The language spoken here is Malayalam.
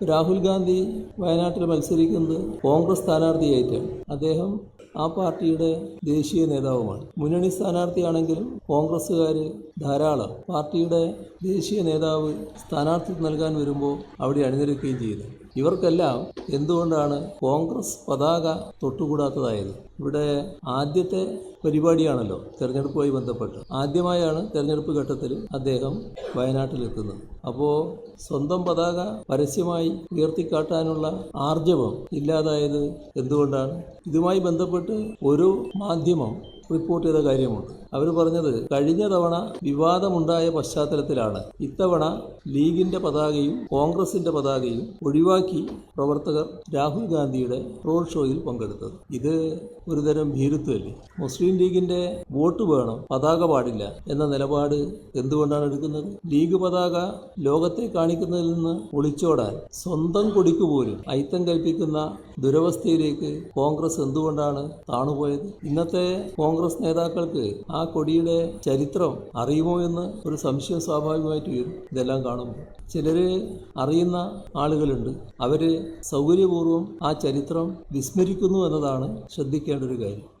രാഹുൽ ഗാന്ധി വയനാട്ടിൽ മത്സരിക്കുന്നത് കോൺഗ്രസ് സ്ഥാനാർത്ഥിയായിട്ടാണ് അദ്ദേഹം ആ പാർട്ടിയുടെ ദേശീയ നേതാവുമാണ്. മുന്നണി സ്ഥാനാർത്ഥിയാണെങ്കിലും കോൺഗ്രസ്സുകാർ ധാരാളം പാർട്ടിയുടെ ദേശീയ നേതാവ് സ്ഥാനാർത്ഥി നൽകാൻ വരുമ്പോൾ അവിടെ അണിനിരക്കുകയും ചെയ്യുന്നു. ഇവർക്കെല്ലാം എന്തുകൊണ്ടാണ് കോൺഗ്രസ് പതാക തൊട്ടുകൂടാത്തതായത്? ഇവിടെ ആദ്യത്തെ പരിപാടിയാണല്ലോ തെരഞ്ഞെടുപ്പുമായി ബന്ധപ്പെട്ട്. ആദ്യമായാണ് തെരഞ്ഞെടുപ്പ് ഘട്ടത്തിൽ അദ്ദേഹം വയനാട്ടിലെത്തുന്നത്. അപ്പോൾ സ്വന്തം പതാക പരസ്യമായി ഉയർത്തിക്കാട്ടാനുള്ള ആർജവം ഇല്ലാതായത് എന്തുകൊണ്ടാണ്? ഇതുമായി ബന്ധപ്പെട്ട് ഒരു മാധ്യമം റിപ്പോർട്ട് ചെയ്ത കാര്യമുണ്ട്. അവർ പറഞ്ഞത് കഴിഞ്ഞ തവണ വിവാദമുണ്ടായ പശ്ചാത്തലത്തിലാണ്. ഇത്തവണ ലീഗിന്റെ പതാകയും കോൺഗ്രസിന്റെ പതാകയും ഒഴിവാക്കി പ്രവർത്തകർ രാഹുൽ ഗാന്ധിയുടെ റോഡ് ഷോയിൽ പങ്കെടുത്തത്. ഇത് ഒരുതരം ഭീരുത്വമല്ലേ? മുസ്ലിം ലീഗിന്റെ വോട്ട് വേണം? പതാക പാടില്ല എന്ന നിലപാട് എന്തുകൊണ്ടാണ് എടുക്കുന്നത്? ലീഗ് പതാക ലോകത്തെ കാണിക്കുന്നതിൽ നിന്ന് ഒളിച്ചോടാൻ സ്വന്തം കൊടിക്ക് പോലും അയിത്തം കൽപ്പിക്കുന്ന ദുരവസ്ഥയിലേക്ക് കോൺഗ്രസ് എന്തുകൊണ്ടാണ് താണുപോയത്? ഇന്നത്തെ കോൺഗ്രസ് നേതാക്കൾക്ക് ആ കൊടിയുടെ ചരിത്രം അറിയുമോ എന്ന് ഒരു സംശയം സ്വാഭാവികമായിട്ട് വരും ഇതെല്ലാം കാണുമ്പോൾ. ചിലർ അറിയുന്ന ആളുകളുണ്ട്. അവർ സൗകര്യപൂർവം ആ ചരിത്രം വിസ്മരിക്കുന്നു എന്നതാണ് ശ്രദ്ധിക്കേണ്ട ഒരു കാര്യം.